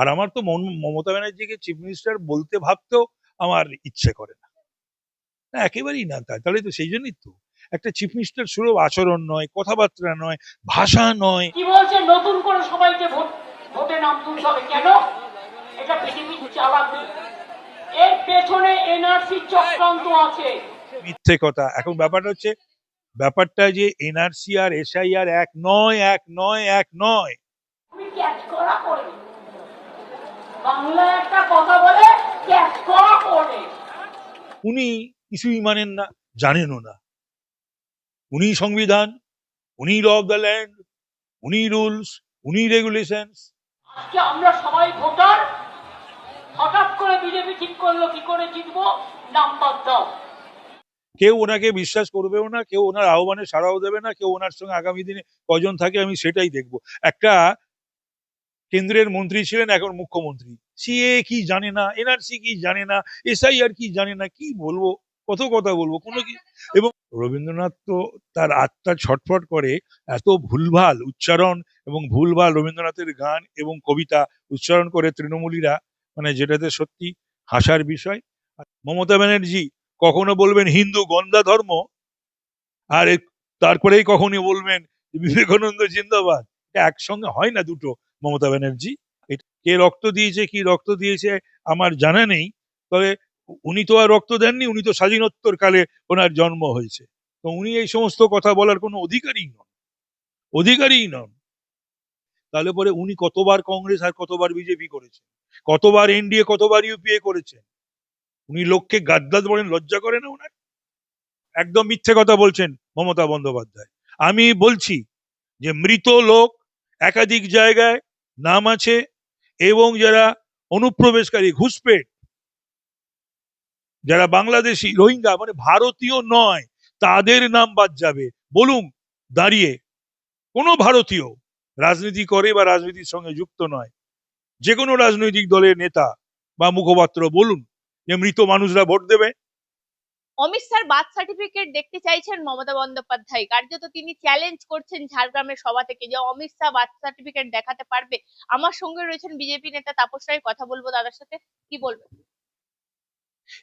আর আমার তো মমতা ব্যানার্জিকে চিফ মিনিস্টার বলতে ভাবতেও আমার ইচ্ছে করে না। না একেবারেই না তাই তাহলে তো সেই জন্যই তো। একটা চিফ মিনিস্টার সুলভ আচরণ নয় কথাবার্তা নয় ভাষা নয়। কি বলছে? নতুন করে সবাইকে ভোট ভোটে নাম তুলতে হবে কেন? এটা পৃথিবীর চালাকি এর পেছনে এনআরসি চক্রান্ত আছে। মিথ্যে কথা। এখন ব্যাপারটা হচ্ছে ব্যাপারটা যে এনআরসি আর এসআইআর এক নয় এক নয় এক নয়। তুমি ক্যাচ করা করে বাংলা একটা কথা বলে উনি কিছুই মানেন না জানেনও না। উনি সংবিধান উনি ল অফ দ্য ল্যান্ড উনি রুলস উনি রেগুলেশনস। আজকে আমরা সবাই ভোটার হঠাৎ করে বিজেপি ঠিক করল কি করে জিতবো? নাম্বার দাও। কেউ ওনাকে বিশ্বাস করবেও না কেউ ওনার আহ্বানে সাড়াও দেবে না কেউ ওনার সঙ্গে আগামী দিনে কজন থাকে আমি সেটাই দেখব। একটা কেন্দ্রের মন্ত্রী ছিলেন এখন মুখ্যমন্ত্রী। সিএ কি জানে না, এনআরসি কি জানে না, এসআইআর কি জানে না, কি বলব, কত কথা বলব, কোনো কি এবং রবীন্দ্রনাথ তো তার আত্মা ছটফট করে এত ভুলভাল উচ্চারণ এবং ভুলভাল রবীন্দ্রনাথের গান এবং কবিতা উচ্চারণ করে তৃণমূলীরা মানে যেটাতে সত্যি হাসার বিষয়। মমতা ব্যানার্জি কখনো বলবেন হিন্দু গন্ধা ধর্ম, আর তারপরেই কখনই বলবেন বিবেকানন্দ জিন্দাবাদ। একসঙ্গে হয় না দুটো। মমতা ব্যানার্জি। কে রক্ত দিয়েছে, কি রক্ত দিয়েছে আমার জানা নেই। তবে উনি তো আর রক্ত দেননি, উনি তো স্বাধীনোত্তর কালে ওনার জন্ম হয়েছে। তো উনি এই সমস্ত কথা বলার কোনো অধিকারই নন। অধিকারই নন। তাহলে পরে উনি কতবার কংগ্রেস আর কতবার বিজেপি করেছেন? কতবার এনডিএ, কতবার ইউপিএ করেছেন? উনি লোককে গাদ্দাদ বলেন, লজ্জা করে না ওনার? একদম মিথ্যে কথা বলছেন মমতা বন্দ্যোপাধ্যায়। আমি বলছি যে মৃত লোক একাধিক জায়গায় নাম আছে এবং যারা অনুপ্রবেশকারী, ঘুষপেট, যারা বাংলাদেশি, রোহিঙ্গা মানে ভারতীয় নয়, তাদের নাম বাদ যাবে। বলুন, দাঁড়িয়ে, কোনো ভারতীয় রাজনীতি করে বা রাজনীতির সঙ্গে যুক্ত নয়। যে কোনো রাজনৈতিক দলের নেতা বা মুখপাত্র বলুন যে মৃত মানুষরা ভোট দেবে। অমিত স্যার বার্থ সার্টিফিকেট দেখতে চাইছেন মমতা বন্দ্যোপাধ্যায়। কার্যত তিনি চ্যালেঞ্জ করছেন ঝাড়গ্রামের সভা থেকে যে অমিত শাহ বার্থ সার্টিফিকেট দেখাতে পারবে। আমার সঙ্গে রয়েছেন বিজেপি নেতা তাপস রায়। কথা বলব দাদার সাথে। কি বলবেন?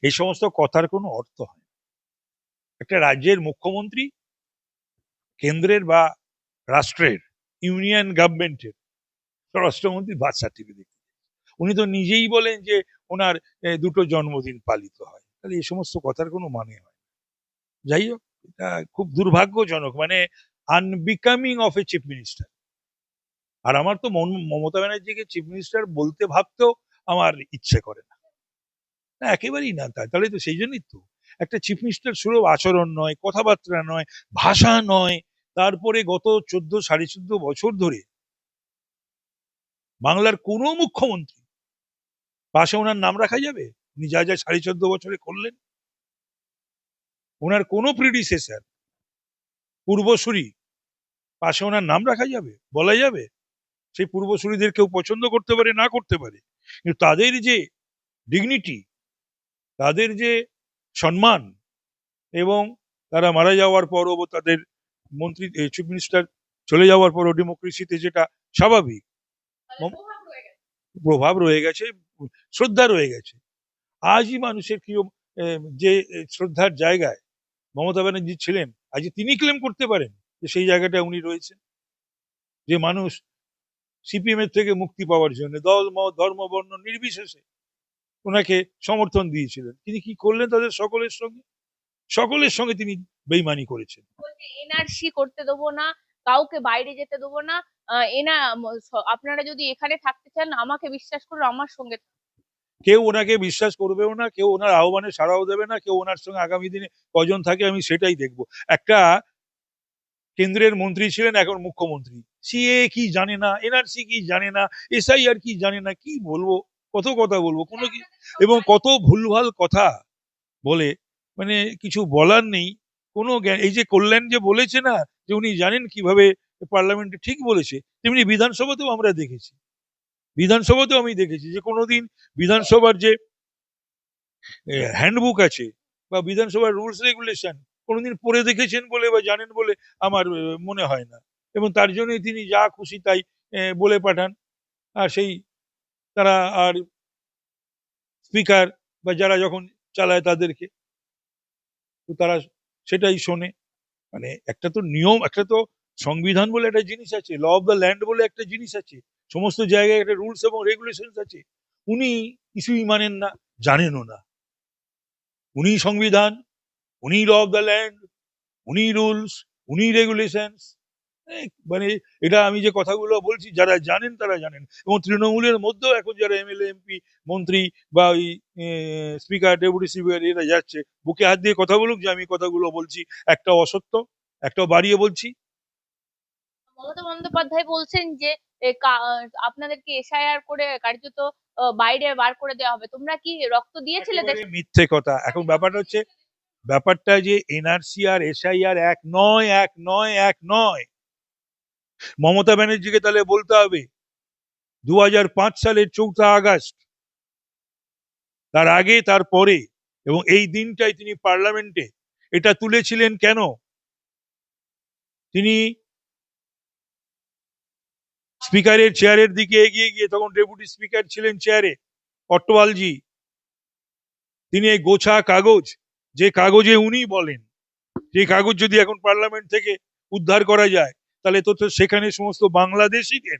এই সমস্ত কথার কোনো অর্থ হয়। একটা রাজ্যের মুখ্যমন্ত্রী কেন্দ্রের বা রাষ্ট্রের ইউনিয়ন গভর্নমেন্টের স্বরাষ্ট্রমন্ত্রী বার্থ সার্টিফিকেট উনি তো নিজেই বলেন যে ওনার দুটো জন্মদিন পালিত হয়। তাহলে এই সমস্ত কথার কোনো মানে হয় যাই হোক এটা খুব দুর্ভাগ্যজনক মানে unbecoming of a chief minister আর আমার তো মমতা ব্যানার্জিকে চিফ মিনিস্টার বলতে ভাবতেও আমার ইচ্ছে করে না। না, একেবারেই না তাই, তাহলে তো সেই জন্যই তো। একটা চিফ মিনিস্টার সুলভ আচরণ নয়, কথাবার্তা নয়, ভাষা নয়, তারপরে গত চোদ্দ, সাড়ে চোদ্দ বছর ধরে বাংলার কোনো মুখ্যমন্ত্রী, পাশে ওনার নাম রাখা যাবে? উনি যা যা সাড়ে চোদ্দ বছরে করলেন ওনার কোনো প্রিডিসেসার পূর্বসূরি পাশে ওনার নাম রাখা যাবে বলা যাবে সেই পূর্বসূরিদের কেউ পছন্দ করতে পারে না করতে পারে। কিন্তু তাদের যে ডিগনিটি তাদের যে সম্মান এবং তারা মারা যাওয়ার পরও তাদের মন্ত্রী চিফ মিনিস্টার চলে যাওয়ার পরও ডেমোক্রেসিতে যেটা স্বাভাবিক প্রভাব রয়ে গেছে শ্রদ্ধা রয়ে গেছে। আজই মানুষের কি যে শ্রদ্ধার জায়গায় মমতা ব্যানার্জি ছিলেন আজ তিনি ক্লেম করতে পারেন যে সেই জায়গাটা উনি রয়েছেন। যে মানুষ সিপিএম এর থেকে মুক্তি পাওয়ার জন্য দল, মত, ধর্ম, বর্ণ নির্বিশেষে ওনাকে সমর্থন দিয়েছিলেন। তিনি কি করলেন তাদের সকলের সঙ্গে? সকলের সঙ্গে তিনি বেইমানি করেছেন। এনআরসি করতে দেবো না, কাউকে বাইরে যেতে দেবো না এনা আপনারা যদি এখানে থাকতে চান, আমাকে বিশ্বাস করুন, আমার সঙ্গে। কেউ ওনাকে বিশ্বাস করবেও না, কেউ ওনার আহ্বানে সাড়াও দেবে না, কেউ ওনার সঙ্গে আগামী দিনে কজন থাকে আমি সেটাই দেখব। একটা কেন্দ্রের মন্ত্রী ছিলেন এখন মুখ্যমন্ত্রী। সিএ কি জানে না, এনআরসি কি জানে না, এসআইআর কি জানে না, কি বলব, কত কথা বলব, কোনো কি এবং কত ভুলভাল কথা বলে মানে কিছু বলার নেই, কোনো জ্ঞান এই যে কল্যাণ যে বলেছে না, যে উনি জানেন কীভাবে পার্লামেন্টে ঠিক বলেছে, তেমনি বিধানসভাতেও আমরা দেখেছি। বিধানসভাতেও আমি দেখেছি যে কোনোদিন বিধানসভার যে হ্যান্ডবুক আছে বা বিধানসভার রুলস রেগুলেশন কোনোদিন পড়ে দেখেছেন বলে বা জানেন বলে আমার মনে হয় না। এবং তার জন্যই তিনি যা খুশি তাই বলে পাঠান। আর সেই তারা আর স্পিকার বা যারা যখন চালায় তাদেরকে, তো তারা সেটাই শোনে। মানে একটা তো নিয়ম, একটা তো সংবিধান বলে একটা জিনিস আছে ল অফ দ্য ল্যান্ড বলে একটা জিনিস আছে। সমস্ত জায়গায় একটা রুলস এবং রেগুলেশন আছে। উনি কিছুই মানেন না, জানেনও না। উনি সংবিধান, উনি ল অফ দ্য ল্যান্ড উনি রুলস উনি রেগুলেশনস মানে এটা আমি যে কথাগুলো বলছি, যারা জানেন তারা জানেন। এবং তৃণমূলের মধ্যেও এখন যারা এমএলএ, এমপি, মন্ত্রী বা ওই স্পিকার ডেপুটি স্পিকার এরা যাচ্ছে, বুকে হাত দিয়ে কথা বলুক যে আমি কথাগুলো বলছি, একটা অসত্য একটাও বাড়িয়ে বলছি। মমতা বন্দ্যোপাধ্যায় বলছেন যে আপনাদেরকে এসআইআর করে কার্যত বাইরে বার করে দেওয়া হবে। তোমরা কি রক্ত দিয়েছিলে মিথ্যে কথা। এখন ব্যাপারটা হচ্ছে ব্যাপারটা যে এনআরসি আর এসআইআর এক নয় এক নয় এক নয়। মমতা ব্যানার্জিকে তাহলে বলতে হবে দু হাজার পাঁচ সালের চৌঠা আগস্ট তার আগে তার পরে এবং এই দিনটাই তিনি পার্লামেন্টে এটা তুলেছিলেন কেন? তিনি স্পিকারের চেয়ারের দিকে এগিয়ে গিয়ে তখন ডেপুটি স্পিকার ছিলেন চেয়ারে অট্টওয়ালজি তিনি এই গোছা কাগজ, যে কাগজে উনি বলেন, যে কাগজ যদি এখন পার্লামেন্ট থেকে উদ্ধার করা যায়, তাহলে তো সেখানে সমস্ত বাংলাদেশিদের,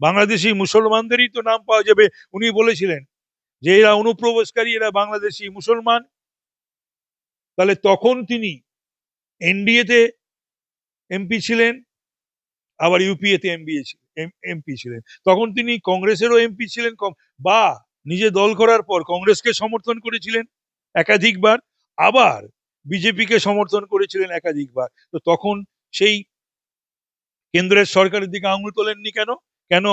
বাংলাদেশি মুসলমানদেরই তো নাম পাওয়া যাবে। উনি বলেছিলেন যে এরা অনুপ্রবেশকারী, এরা বাংলাদেশি মুসলমান। তাহলে তখন তিনি এনডিএতে এমপি ছিলেন আবার ইউপিএতে এমবি এমপি ছিলেন। তখন তিনি কংগ্রেসেরও এমপি ছিলেন বা নিজে দল করার পর কংগ্রেসকে সমর্থন করেছিলেন একাধিকবার, আবার বিজেপিকে সমর্থন করেছিলেন একাধিকবার। তো তখন সেই কেন্দ্রের সরকারের দিকে আঙুল তোলেননি কেন? কেন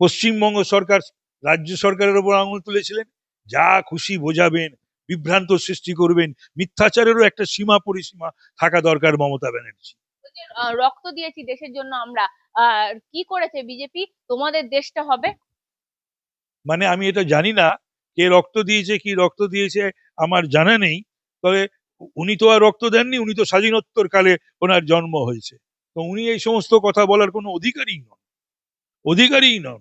পশ্চিমবঙ্গ সরকার, রাজ্য সরকারের ওপর আঙুল তুলেছিলেন? যা খুশি বোঝাবেন, বিভ্রান্ত সৃষ্টি করবেন, মিথ্যাচারেরও একটা সীমা পরিসীমা থাকা দরকার মমতা ব্যানার্জি। রক্ত দিয়েছি দেশের জন্য আমরা। কি করেছে বিজেপি? তোমাদের দেশটা হবে? মানে আমি এটা জানি না, কে রক্ত দিয়েছে, কি রক্ত দিয়েছে, আমার জানা নেই। তবে উনি তো আর রক্ত দেননি, উনি তো স্বাধীনোত্তর কালে ওনার জন্ম হয়েছে। তো উনি এই সমস্ত কথা বলার কোনো অধিকারী নন। অধিকারী নন।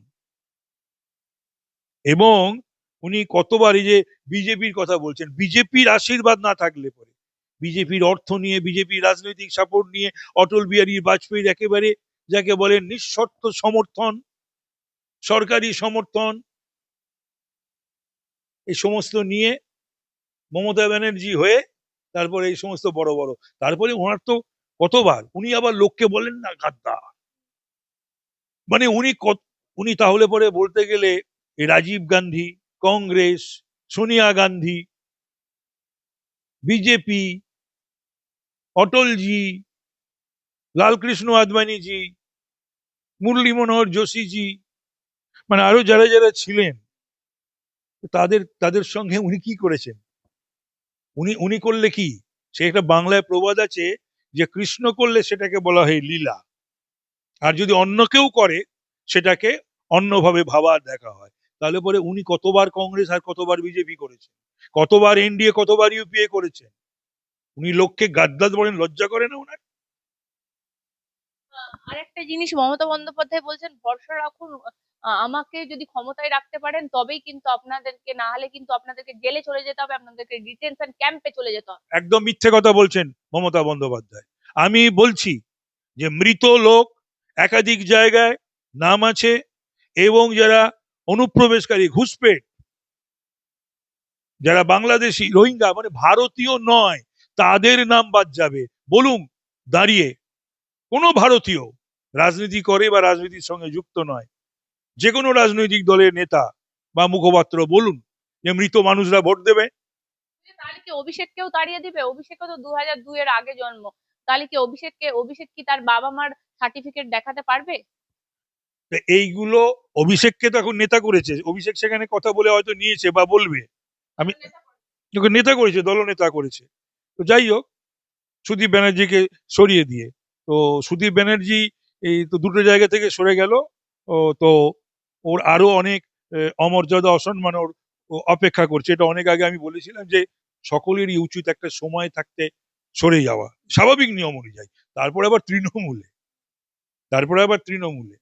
এবং উনি কতবার এই যে বিজেপির কথা বলছেন, বিজেপির আশীর্বাদ না থাকলে পরে। বিজেপির অর্থ নিয়ে, বিজেপির রাজনৈতিক সাপোর্ট নিয়ে অটল বিহারী বাজপেয়ীর একেবারে যাকে বলেন নিঃশর্ত সমর্থন, সরকারি সমর্থন এই সমস্ত নিয়ে মমতা ব্যানার্জি হয়ে তারপরে এই সমস্ত বড় বড়। তারপরে ওনার তো কতবার, উনি আবার লোককে বলেন না গাদ্দার। মানে উনি উনি তাহলে পরে বলতে গেলে রাজীব গান্ধী, কংগ্রেস, সোনিয়া গান্ধী, বিজেপি অটলজি, লালকৃষ্ণ আদবানিজি, মুরলী মনোহর যোশীজি মানে আরও যারা যারা ছিলেন, তাদের তাদের সঙ্গে উনি কি করেছেন? উনি উনি করলে কি? সে একটা বাংলায় প্রবাদ আছে যে কৃষ্ণ করলে সেটাকে বলা হয় লীলা। আর যদি অন্য কেউ করে, সেটাকে অন্যভাবে ভাবা দেখা হয়। তাহলে পরে উনি কতবার কংগ্রেস আর কতবার বিজেপি করেছেন? কতবার এনডিএ, কতবার ইউপিএ করেছেন? উনি লোককে গাদ্দাদ বলেন লজ্জা করে না ওনার আরেকটা জিনিস মমতা বন্দ্যোপাধ্যায় বলছেন ভরসা রাখুন আমাকে যদি ক্ষমতায় রাখতে পারেন তবেই কিন্তু আপনাদেরকে না হলে কিন্তু আপনাদেরকে জেলে চলে যেতে হবে আপনাদেরকে ডিটেনশন ক্যাম্পে চলে যেতে হবে। একদম মিথ্যে কথা বলছেন মমতা বন্দ্যোপাধ্যায়। আমি বলছি যে মৃত লোক একাধিক জায়গায় নাম আছে এবং যারা অনুপ্রবেশকারী ঘুষপেট যারা বাংলাদেশি রোহিঙ্গা মানে ভারতীয় নয় তাদের নাম বাদ যাবে। বলুন দাঁড়িয়ে। কোনো ভারতীয় রাজনীতি করে বা রাজনীতির সঙ্গে যুক্ত নয়। যে কোনো রাজনৈতিক দলের নেতা বা মুখপাত্র বলুন যে মৃত মানুষরা ভোট দেবে। তাহলে কি অভিষেককেও তাড়িয়ে দিবে? অভিষেকও তো দু হাজার দুই এর আগে জন্ম। তাহলে কি অভিষেককে অভিষেক কি তার বাবা মার সার্টিফিকেট দেখাতে পারবে? এইগুলো অভিষেককে তো এখন নেতা করেছে। অভিষেক সেখানে কথা বলে হয়তো নিয়েছে বা বলবে। আমি নেতা করেছে দলনেতা করেছে। তো যাই হোক, সুদীপ ব্যানার্জিকে সরিয়ে দিয়ে। তো সুদীপ ব্যানার্জি এই তো দুটো জায়গা থেকে সরে গেল। ও তো ওর আরও অনেক অমর্যাদা, অসম্মান ওর অপেক্ষা করছে। এটা অনেক আগে আমি বলেছিলাম যে সকলেরই উচিত একটা সময় থাকতে সরে যাওয়া। স্বাভাবিক নিয়ম অনুযায়ী। তারপরে আবার তৃণমূলে। তারপরে আবার তৃণমূলে।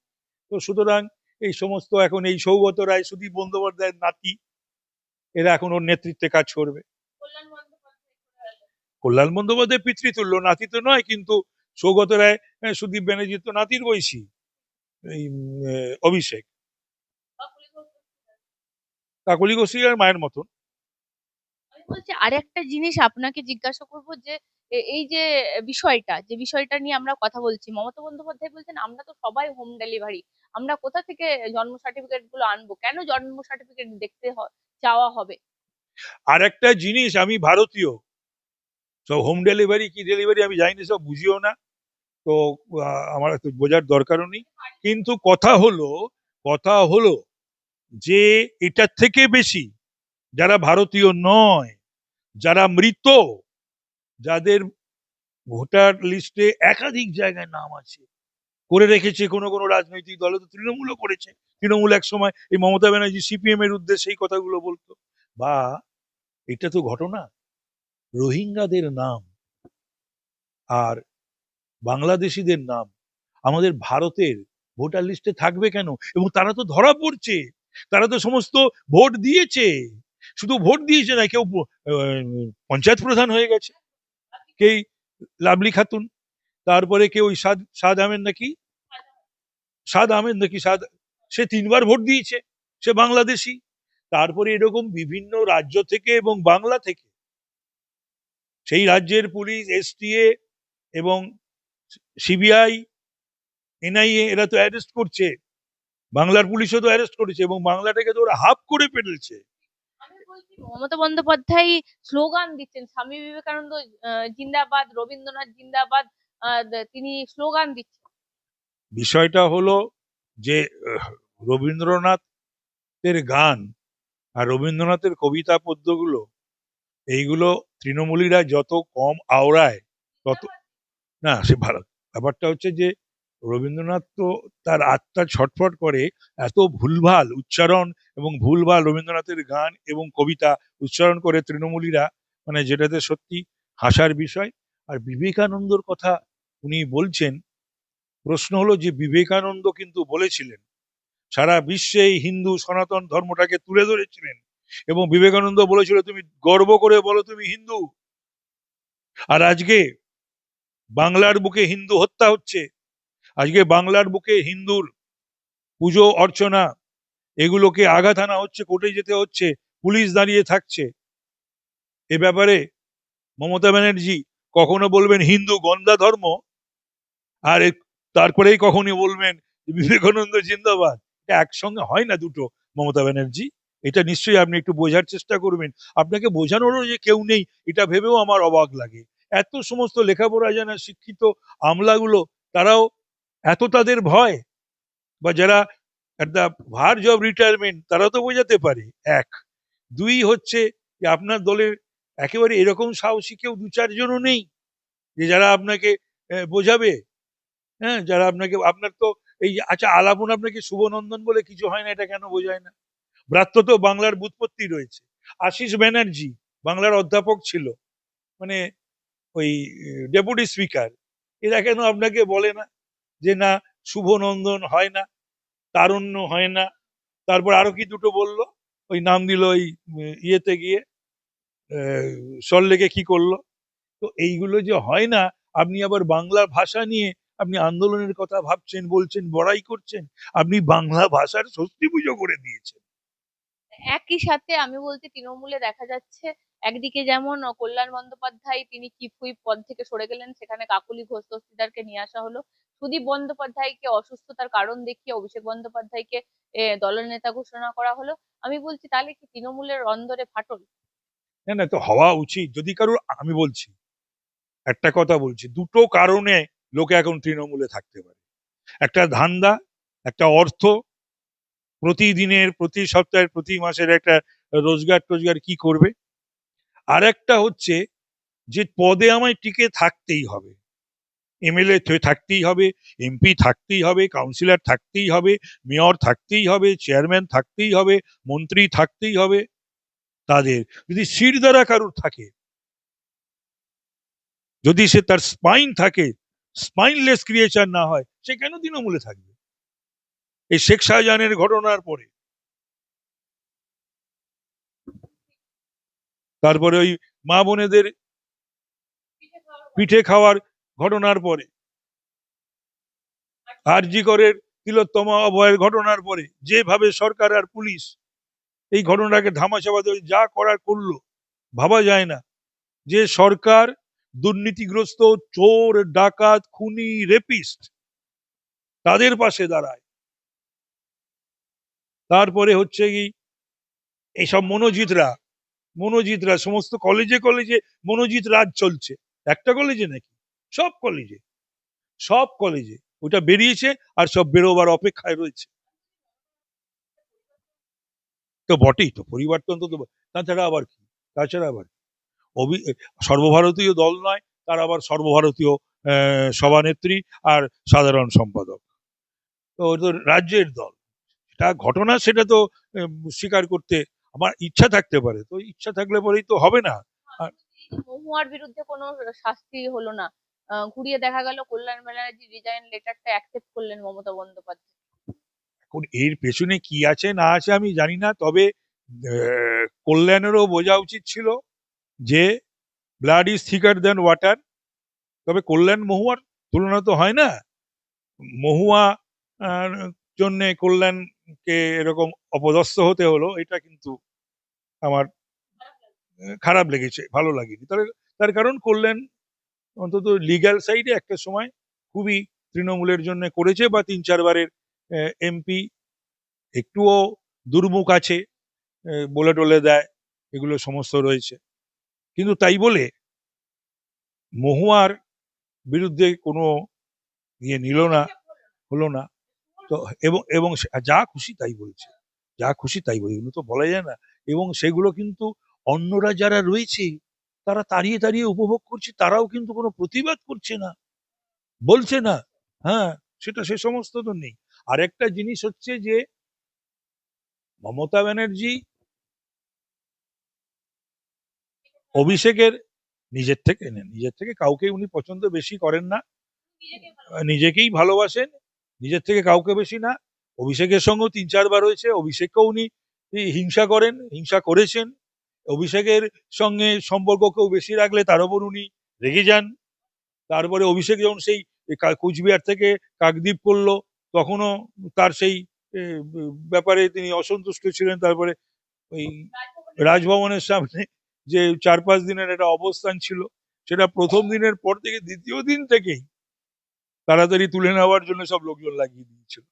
তো সুতরাং এই সমস্ত এখন এই সৌগত রায়, সুদীপ বন্দ্যোপাধ্যায়ের নাতি, এরা এখন ওর নেতৃত্বে কাজ করবে কল্যাণ বন্দ্যোপাধ্যায় চলে গেল। কল্যাণ বন্দ্যোপাধ্যায় পিতৃতুল্য নাতি তো নয় কিন্তু সৌগত রায় সুদীপ ব্যানার্জি তো নাতির বয়সী এই অভিষেক। কাকলি গোস্বীর মায়ের মতন। বলছি আরেকটা জিনিস আপনাকে জিজ্ঞাসা করব যে এই যে বিষয়টা যে বিষয়টা নিয়ে আমরা কথা বলছি মমতা বন্দ্যোপাধ্যায় বলছেন আমরা তো সবাই হোম ডেলিভারি আমরা কোথা থেকে জন্ম সার্টিফিকেটগুলো আনব? কেন জন্ম সার্টিফিকেট দেখতে চাওয়া হবে? আর একটা জিনিস আমি ভারতীয় সব হোম ডেলিভারি কি ডেলিভারি আমি জানি না, সব বুঝিও না। তো আমার তো বোঝার দরকারও নেই। কিন্তু কথা হলো কথা হলো যে, এটার থেকে বেশি যারা ভারতীয় নয়, যারা মৃত, যাদের ভোটার লিস্টে একাধিক জায়গায় নাম আছে, করে রেখেছে কোনো কোনো রাজনৈতিক দল, তো তৃণমূলও করেছে। তৃণমূল এক সময় এই মমতা ব্যানার্জি সিপিএম এর উদ্দেশ্যে এই কথাগুলো বলতো। বা, এটা তো ঘটনা। রোহিঙ্গাদের নাম আর বাংলাদেশিদের নাম আমাদের ভারতের ভোটার লিস্টে থাকবে কেন? এবং তারা তো ধরা পড়ছে। তারা তো সমস্ত ভোট দিয়েছে। শুধু ভোট দিয়েছে না, কেউ পঞ্চায়েত প্রধান হয়ে গেছে। কেই লাভলি খাতুন। তারপরে কেউ ওই সাদ সাদ আহমেদ নাকি? সাদ আহমেদ নাকি? সাদ, সে তিনবার ভোট দিয়েছে। সে বাংলাদেশি। তারপরে এরকম বিভিন্ন রাজ্য থেকে এবং বাংলা থেকে সেই রাজ্যের পুলিশ এসটিএ এবং সিবিআই এনআইএ এরা তো অ্যারেস্ট করছে। বাংলার পুলিশও তো অ্যারেস্ট করেছে এবং বাংলাটাকে তো ওরা হাফ করে ফেলেছে। মমতা বন্দ্যোপাধ্যায় স্লোগান দিচ্ছেন স্বামী বিবেকানন্দ জিন্দাবাদ রবীন্দ্রনাথ জিন্দাবাদ তিনি স্লোগান দিচ্ছেন। বিষয়টা হলো যে রবীন্দ্রনাথের গান আর রবীন্দ্রনাথের কবিতা পদ্যগুলো এইগুলো তৃণমূলীরা যত কম আওড়ায়, তত না, সে ভালো। ব্যাপারটা হচ্ছে যে, রবীন্দ্রনাথ তো তার আত্মা ছটফট করে এত ভুলভাল উচ্চারণ এবং ভুলভাল রবীন্দ্রনাথের গান এবং কবিতা উচ্চারণ করে তৃণমূলীরা মানে যেটাতে সত্যি হাসার বিষয়। আর বিবেকানন্দর কথা উনি বলছেন, প্রশ্ন হলো যে বিবেকানন্দ কিন্তু বলেছিলেন, সারা বিশ্বে হিন্দু সনাতন ধর্মটাকে তুলে ধরেছিলেন। এবং বিবেকানন্দ বলেছিল, তুমি গর্ব করে বলো তুমি হিন্দু। আর আজকে বাংলার বুকে হিন্দু হত্যা হচ্ছে। আজকে বাংলার বুকে হিন্দুর পুজো, অর্চনা, এগুলোকে আঘাত আনা হচ্ছে, কোর্টে যেতে হচ্ছে, পুলিশ দাঁড়িয়ে থাকছে। এ ব্যাপারে মমতা ব্যানার্জি কখনো বলবেন হিন্দু গন্দা ধর্ম? আর তারপরেই কখনই বলবেন বিবেকানন্দ জিন্দাবাদ? একসঙ্গে হয় না দুটো, মমতা ব্যানার্জি? এটা নিশ্চয়ই আপনি একটু বোঝার চেষ্টা করবেন। আপনাকে বোঝানোরও যে কেউ নেই, এটা ভেবেও আমার অবাক লাগে। এত সমস্ত লেখাপড়া জানা শিক্ষিত আমলাগুলো, তারাও এত তাদের ভয়? বা যারা দ্য ভার্জ অফ রিটায়ারমেন্ট তারা তো বোঝাতে পারে। এক। দুই হচ্ছে যে আপনার দলের একেবারে এরকম সাহসী কেউ দু চারজনও নেই যে যারা আপনাকে বোঝাবে। হ্যাঁ যারা আপনাকে, আপনার তো এই আচ্ছা আলাপন আপনাকে শুভনন্দন বলে কিছু হয় না, এটা কেন বোঝায় না? ব্রাত্য বাংলার বুৎপত্তি রয়েছে। আশিস ব্যানার্জি বাংলার অধ্যাপক ছিল মানে ওই ডেপুটি স্পিকার। এরা কেন আপনাকে বলে না যে না, শুভনন্দন হয় না, তারুণ্য হয় না? তারপর আরও কি দুটো বলল? ওই নাম দিল ওই ইয়েতে গিয়ে সল্লেকে কি করল? তো এইগুলো যে হয় না, আপনি আবার বাংলা ভাষা নিয়ে আপনি আন্দোলনের কথা ভাবছেন, বলছেন, বড়াই করছেন, আপনি বাংলা ভাষার ষষ্ঠী পুজো করে দিয়েছেন। একই সাথে আমি বলতে তৃণমূলে দেখা যাচ্ছে, একদিকে যেমন কল্যাণ বন্দ্যোপাধ্যায় তিনি হুইপ পদ থেকে সরে গেলেন, সেখানে কাকুলি ঘোষ দস্তিদারকে নিয়ে আসা হলো। সুদীপ বন্দ্যোপাধ্যায়কে অসুস্থতার কারণ দেখিয়ে অভিষেক বন্দ্যোপাধ্যায়কে দলের নেতা ঘোষণা করা হলো। আমি বলছি, তাহলে কি তৃণমূলের অন্দরে ফাটল? না না, তো হওয়া উচিত। যদি কারোর, আমি বলছি, একটা কথা বলছি, দুটো কারণে লোকে এখন তৃণমূলে থাকতে পারে। একটা ধান্দা, একটা অর্থ প্রতিদিনের, প্রতি সপ্তাহের, প্রতি মাসের একটা রোজগার টোজগার কি করবে? আর একটা হচ্ছে যে পদে আমায় টিকে থাকতেই হবে। এমএলএ থাকতেই হবে এমপি থাকতেই হবে কাউন্সিলর থাকতেই হবে মেয়র থাকতেই হবে চেয়ারম্যান থাকতেই হবে, মন্ত্রী থাকতেই হবে। তাদের যদি শির দ্বারা কারুর থাকে, যদি সে তার স্পাইন থাকে স্পাইনলেস ক্রিয়েচার না হয়, সে কেন তৃণমূলে থাকবে? এই শেখ শাহজাহানের ঘটনার পরে। তারপরে ওই মা বোনেদের পিঠে খাওয়ার ঘটনার পরে। আরজি করের তিলোত্তমা অভয়ের ঘটনার পরে যেভাবে সরকার আর পুলিশ এই ঘটনাকে ধামাচাপা দিয়ে, যা করার করল, ভাবা যায় না। যে সরকার দুর্নীতিগ্রস্ত, চোর, ডাকাত, খুনি, রেপিস্ট, তাদের পাশে দাঁড়ায়। তারপরে হচ্ছে কি, এইসব মনোজিতরা মনোজিতরা সমস্ত কলেজে কলেজে মনোজিৎ রাজ চলছে। একটা কলেজে নাকি? সব কলেজে সব কলেজে ওটা বেরিয়েছে আর সব বেরোবার অপেক্ষায় রয়েছে। তো বটেই তো, পরিবর্তন তো তাছাড়া আবার কি? তাছাড়া আবার? অভি সর্বভারতীয় দল নয়, তার আবার সর্বভারতীয় সভানেত্রী আর সাধারণ সম্পাদক। তো রাজ্যের দল। তা ঘটনা সেটা তো স্বীকার করতে আমার ইচ্ছা থাকতে পারে। তো ইচ্ছা থাকলে পরেই তো হবে না। মহুয়ার বিরুদ্ধে কোনো শাস্তি হলো না ঘুরিয়ে দেখা গেল কল্যাণ ব্যানার্জি রিজাইন লেটারটা অ্যাকসেপ্ট করলেন মমতা বন্দ্যোপাধ্যায়। এখন এর পেছনে কি আছে না আছে আমি জানি না তবে কল্যাণেরও বোঝা উচিত ছিল যে blood is thicker than water তবে কল্যাণ মহুয়ার তুলনা তো হয় না। মহুয়া জন্যে কল্যাণকে এরকম অপদস্থ হতে হলো, এটা কিন্তু আমার খারাপ লেগেছে, ভালো লাগেনি। তার তার কারণ করলেন অন্তত লিগ্যাল সাইডে একটা সময় খুবই তৃণমূলের জন্য করেছে বা তিন চারবারের এমপি একটুও দুর্মুখ আছে বলে টলে দেয়, এগুলো সমস্ত রয়েছে। কিন্তু তাই বলে মহুয়ার বিরুদ্ধে কোনো ইয়ে নিল না, হলো না। এবং এবং যা খুশি তাই বলছে। যা খুশি তাই বলছে। এগুলো তো বলা যায় না। এবং সেগুলো কিন্তু অন্যরা যারা রয়েছে, তারা তাড়িয়ে তাড়িয়ে উপভোগ করছে, তারাও কিন্তু কোনো প্রতিবাদ করছে না। বলছে না। হ্যাঁ সেটা সে সমস্ত তো নেই। আর একটা জিনিস হচ্ছে যে, মমতা ব্যানার্জি অভিষেকের নিজের থেকে নিজের থেকে কাউকে উনি পছন্দ বেশি করেন না। নিজেকেই ভালোবাসেন। নিজের থেকে কাউকে বেশি না। অভিষেকের সঙ্গেও তিন চারবার হয়েছে। অভিষেককেও উনি হিংসা করেন, হিংসা করেছেন। অভিষেকের সঙ্গে সম্পর্ক কেউ বেশি রাখলে তার উপর উনি রেগে যান। তারপরে অভিষেক যখন সেই কুচবিহার থেকে কাকদ্বীপ করল, তখনও তার সেই ব্যাপারে তিনি অসন্তুষ্ট ছিলেন। তারপরে ওই রাজভবনের সামনে যে চার পাঁচ দিনের একটা অবস্থান ছিল, সেটা প্রথম দিনের পর থেকে দ্বিতীয় দিন থেকেই তাড়াতাড়ি তুলে নেওয়ার জন্য সব লোকজন লাগিয়ে দিয়েছিল।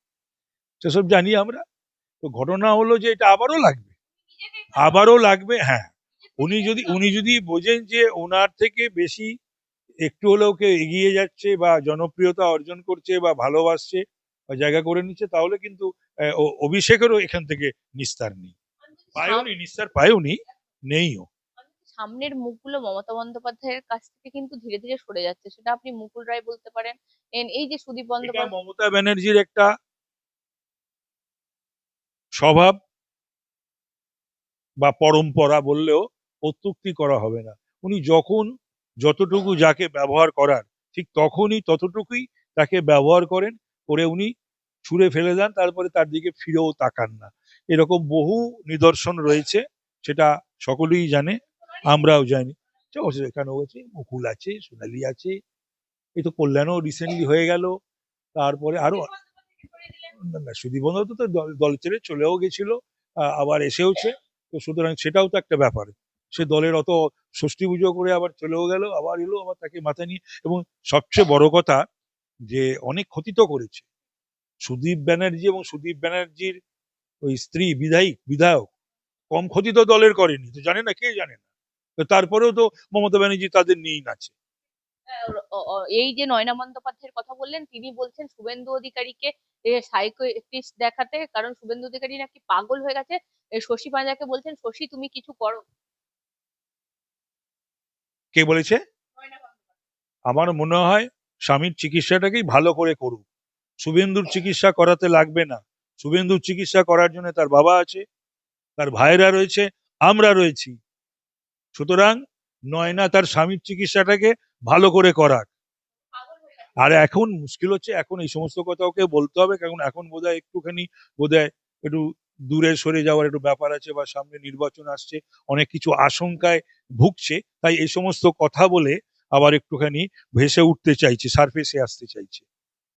সেসব জানি আমরা। তো ঘটনা হলো যে এটা আবারও লাগবে। আবারও লাগবে হ্যাঁ। উনি যদি উনি যদি বোঝেন যে ওনার থেকে বেশি একটু হলেও কেউ এগিয়ে যাচ্ছে বা জনপ্রিয়তা অর্জন করছে বা ভালোবাসছে বা জায়গা করে নিচ্ছে, তাহলে কিন্তু অভিষেকেরও এখান থেকে নিস্তার নেই। পায়ওনি নিস্তার পায়ওনি নেইও। সামনের মুখগুলো মমতা বন্দ্যোপাধ্যায়ের কাছ থেকে কিন্তু ধীরে ধীরে সরে যাচ্ছে। সেটা আপনি মুকুল রায় বলতে পারেন। এই যে সুদীপ বন্দ্যোপাধ্যায় মমতা ব্যানার্জির একটা স্বভাব বা পরম্পরা বললেও অত্যুক্তি করা হবে না। উনি যখন যতটুকু যাকে ব্যবহার করার ঠিক তখনই ততটুকুই তাকে ব্যবহার করেন করে উনি ছুঁড়ে ফেলে দেন তারপরে তার দিকে ফিরেও তাকান না। এরকম বহু নিদর্শন রয়েছে সেটা সকলেই জানে। আমরাও জানি। যে ও এখানেও আছে মুকুল আছে সোনালি আছে। এই তো কল্যাণও রিসেন্টলি হয়ে গেল। তারপরে আরও না, না সুদীপ বন্দ্যোপাধ্যায় তো দল ছেড়ে চলেও গেছিল আবার এসেওছে। তো সুতরাং সেটাও তো একটা ব্যাপার। সে দলের অত ষষ্ঠী পুজো করে আবার চলেও গেল আবার এলো আবার তাকে মাথায় নিয়ে। এবং সবচেয়ে বড় কথা যে অনেক ক্ষতি তো করেছে। সুদীপ ব্যানার্জি এবং সুদীপ ব্যানার্জির ওই স্ত্রী বিধায়ক বিধায়ক কম ক্ষতি তো দলের করেনি। তো জানে না কে জানে না। তারপরেও তো মমতা ব্যানার্জি তাদের নিয়েই নাচে। অ- এই যে নয়না বন্দ্যোপাধ্যায়ের কথা বললেন তিনি বলছেন শুভেন্দু অধিকারীকে সাইকোটিস্ট দেখাতে কারণ শুভেন্দু অধিকারী নাকি পাগল হয়ে গেছে। শশী পাঁজাকে বলছেন শশী তুমি কিছু করো। কে বলেছে? আমার মনে হয় স্বামীর চিকিৎসাটাকেই ভালো করে করুক। শুভেন্দুর চিকিৎসা করাতে লাগবে না। শুভেন্দুর চিকিৎসা করার জন্য তার বাবা আছে তার ভাইরা রয়েছে আমরা রয়েছি। সুতরাং নয়না তার স্বামীর চিকিৎসাটাকে ভালো করে করার। আর এখন মুশকিল হচ্ছে, এখন এই সমস্ত কথা ওকে বলতে হবে, কারণ এখন বোধহয় একটুখানি, বোধহয় একটু দূরে সরে যাওয়ার একটু ব্যাপার আছে বা সামনে নির্বাচন আসছে, অনেক কিছু আশঙ্কায় ভুগছে, তাই এই সমস্ত কথা বলে আবার একটুখানি ভেসে উঠতে চাইছে সারফেসে আসতে চাইছে।